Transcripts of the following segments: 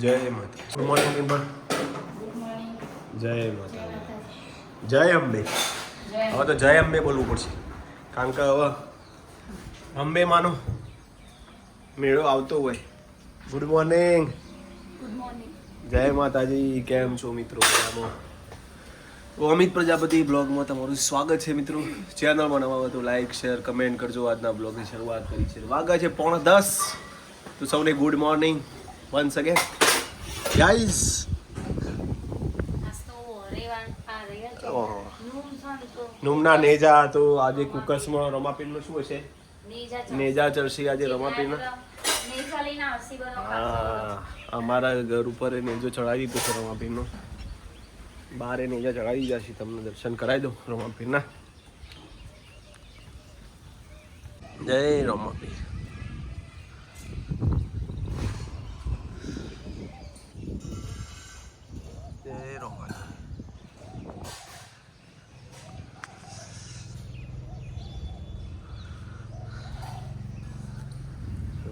જય માતા good morning Dimple જય માતા જય અંબે. હવે તો જય અંબે બોલવું પડશે. કારણ કે હવે અંબે માનો મેળો આવતો હોય. ગુડ મોર્નિંગ જય માતાજી. કેમ છો મિત્રો? તો અમિત પ્રજાપતિ બ્લોગમાં તમારું સ્વાગત છે મિત્રો. ચેનલમાં નવા હોય તો લાઈક શેર કમેન્ટ કરજો. આજના બ્લોગની શરૂઆત કરી છે. વાગા છે પોણા દસ. તો સૌને ગુડ મોર્નિંગ વન્સ અગેન ઓહો. નુમના નેજા તો આજે કુકસમાં રમાપીરનું શું હશે? નેજા ચડશે આજે રમાપીરનો હા, અમારા ઘર ઉપર નેજો ચડાવી દીધો છે રમાપીરનો બારે નેજા ચડાવી જશે, તમને દર્શન કરાવી દઉં રમાપીરના જય રમાપીર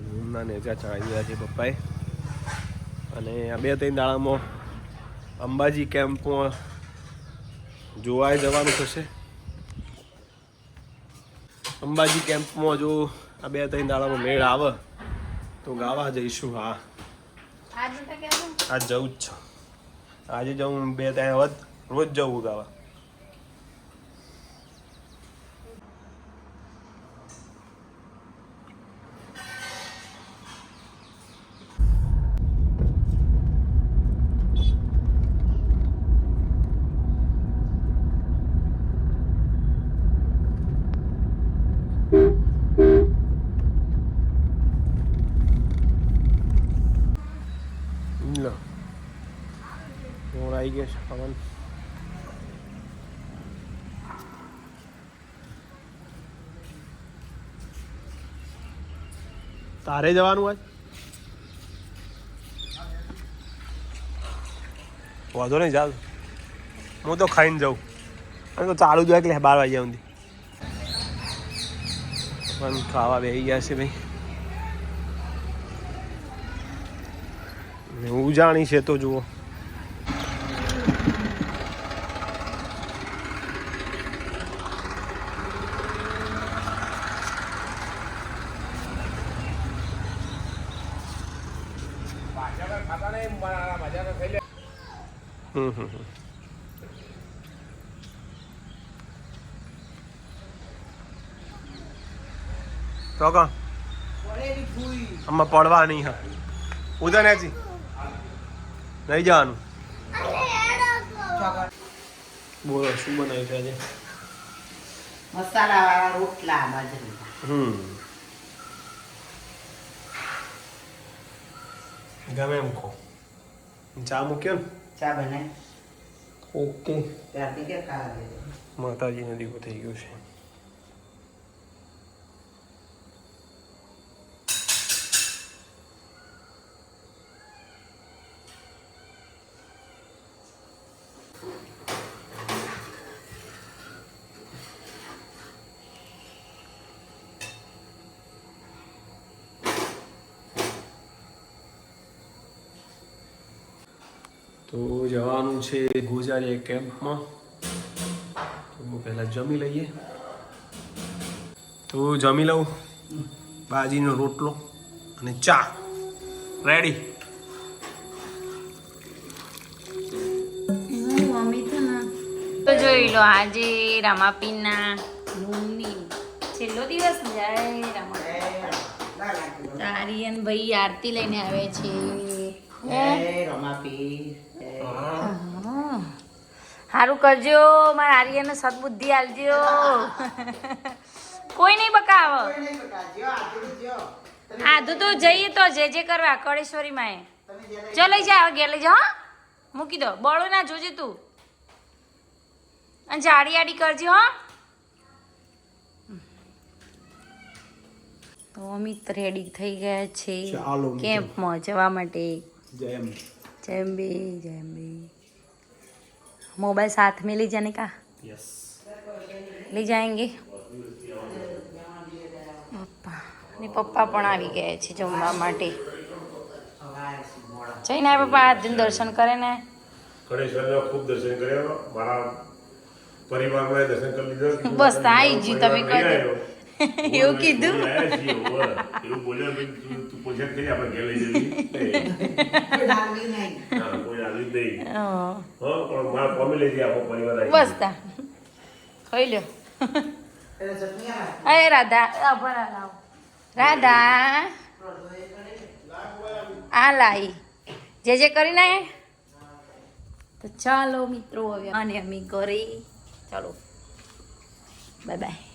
રૂમના નેજા ચડાવી રહ્યા છે પપ્પાએ. અને આ બે ત્રણ દાડામાં અંબાજી કેમ્પમાં જોવાય જવાનું થશે. અંબાજી કેમ્પમાં જો આ બે ત્રણ દાડામાં મેળ આવે તો ગાવા જઈશું હા. આજ જવું જ છે. આજે જવું બે ત્રણ વધ રોજ જવું ગાવા લો મોર આવી ગયા છે પવન. તારે જવાનું આજ? વાંધો નહીં ચાલ. હું તો ખાઈને જાઉં. અને તો ચાલુ જોઈએ હોય એટલે બાર વાગ્યા સુધી. પણ ખાવા બેસી ગયા છે ભાઈ. ઉજાણી છે તો જુઓ હમ હમ હમ. તો કા આમાં પડવા નહીં હા. ઉધર નેજી નહીં જવાનું. બોલો શું બનાવ્યું છે આજે? મસાલા વાળા રોટલા બાજરીના. હમ. ગમે એમ કહો. ચા મૂક્યો ને? ચા બને ઓકે. ત્યારથી કે ખાવા દે માતાજીનો દીવો થઈ ગયો છે. તો જવાનું છે ગોજારી કેમ્પમાં. તો પહેલાં જમી લઈએ. તો જમી લઉં. બાજીનો રોટલો અને ચા. રેડી તો જોઈ લો આજે રામાપીના મૂનની છેલ્લો દિવસ જય રામા તારી ભાઈ આરતી લઈને આવે છે. જય સારું કરજો મારા આર્યને સદબુદ્ધિ આલજો. કોઈ નહીં બકાવ. આધું તો જઈએ તો જે જે કરવા કળેશ્વરી માં ચો લઈ જા હવે ઘેર લઈ જા હો. મૂકી દો. બળો ના જોજે તું. અને જાડી આડી કરજે હો. તો અમિત રેડી થઈ ગયા છે કેમ્પમાં જવા માટે. જય जय अम्बे जय अम्बे मोबाइल साथ में ले जाने का yes. ले પપ્પા. ને પપ્પા પણ આવી ગયા છે જમવા માટે. જઈને આ પપ્પા આજનું દર્શન કરે ને? ગણેશ્વરના ખૂબ દર્શન કર્યા. મારા પરિવારમાં દર્શન કરી લીધા. બસ આવી ગયું તમે કહી એવું કીધું એવું બોલે તું પોઝન કરી આપણે ઘેર લઈ જવી બસ તા ખાઈ લ્યો અરે રાધા રાધા આ લાઈ જે જે કરી કરીને તો ચાલો મિત્રો હવે અને અમે કરી ચાલો બાય બાય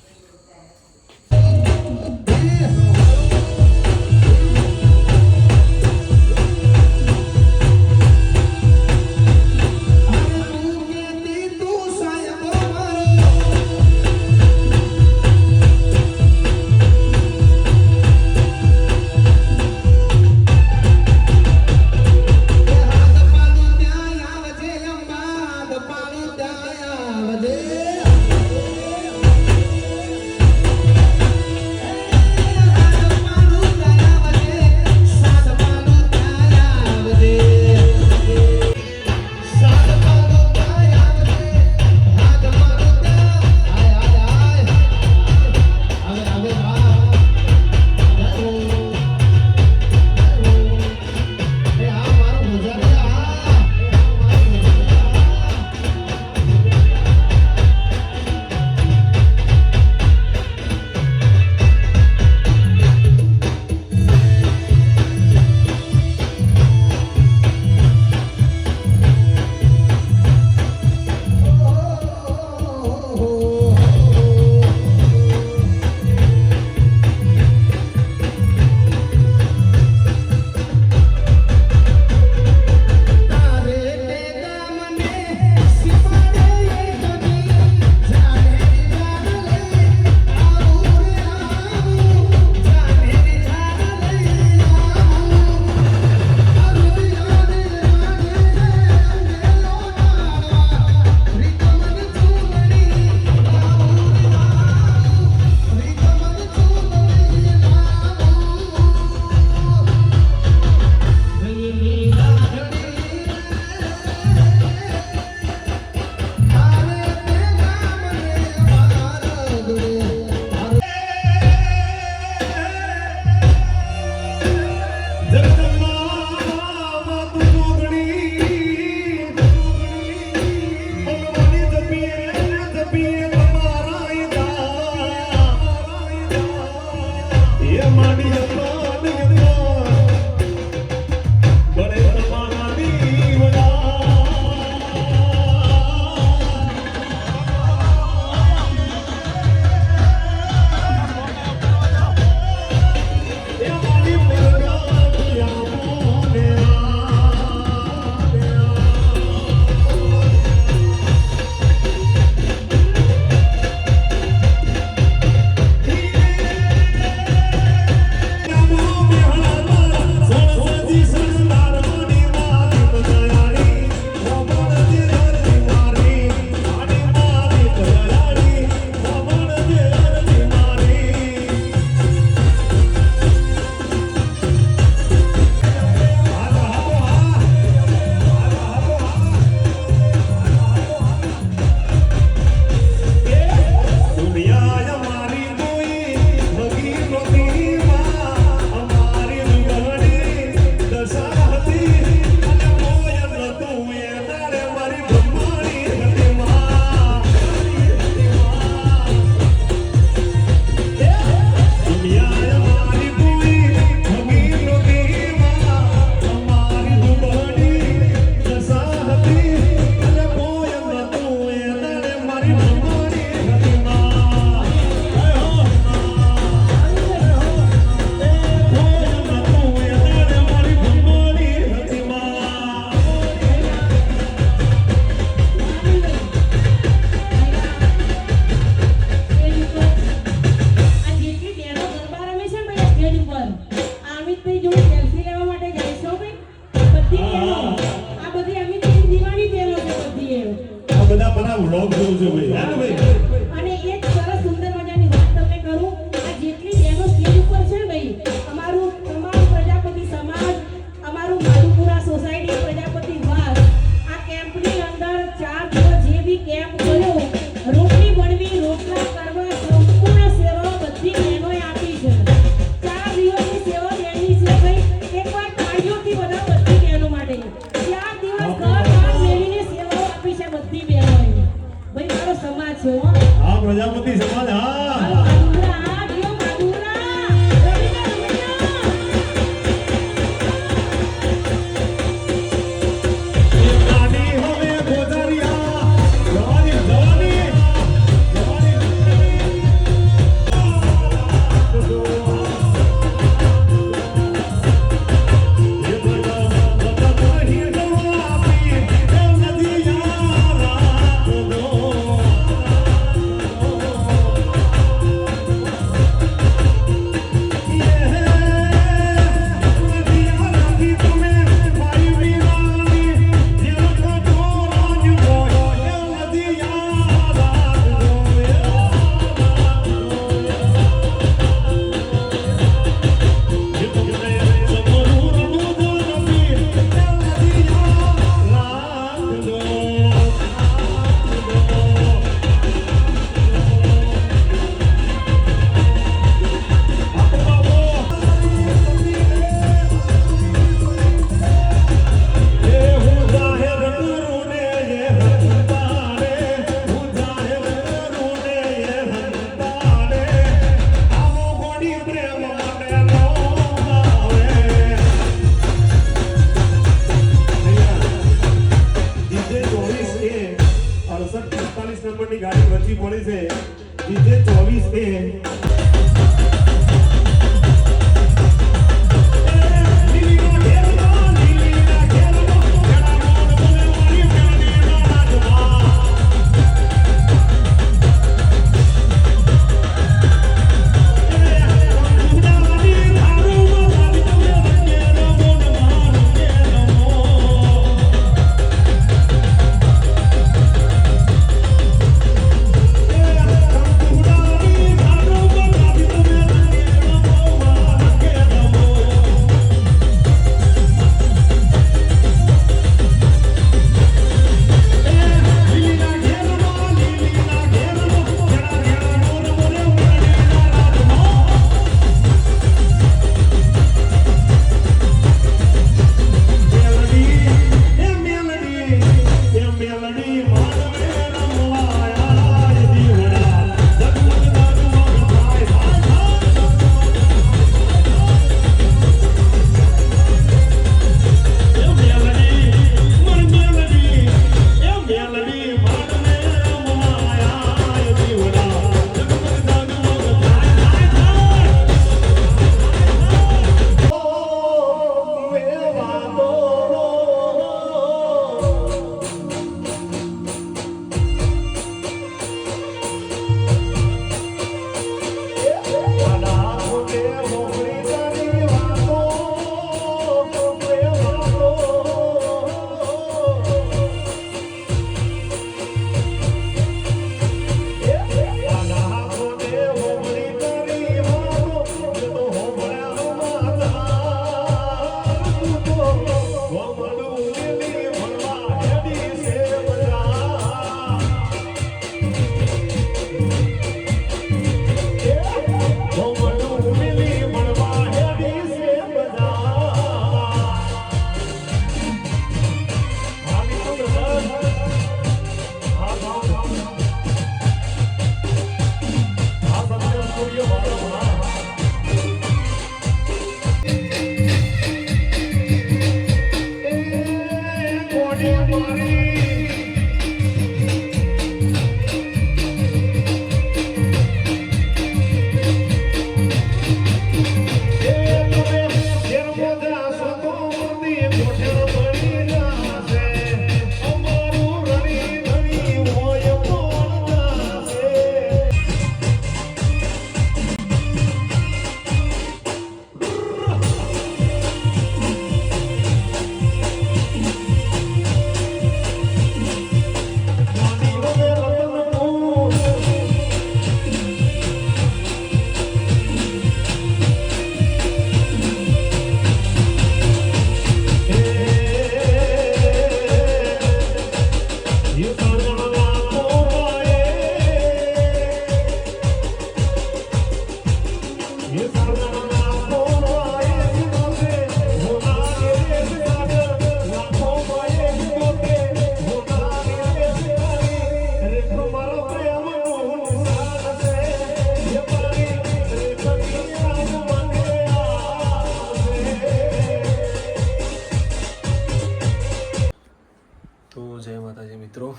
મિત્રો,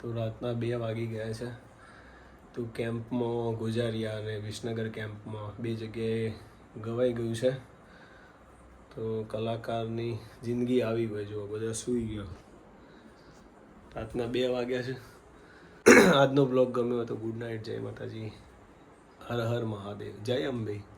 તો રાતના બે વાગી ગયા છે. તો કેમ્પમાં ગુજારિયા અને વિસનગર કેમ્પમાં બે જગ્યાએ ગવાઈ ગયું છે. તો કલાકારની જિંદગી આવી ગઈ જો બધા સૂઈ ગયો. રાતના બે વાગ્યા છે. આજનો બ્લોગ ગમ્યો તો ગુડ નાઇટ જય માતાજી. હર હર મહાદેવ. જય અંબે.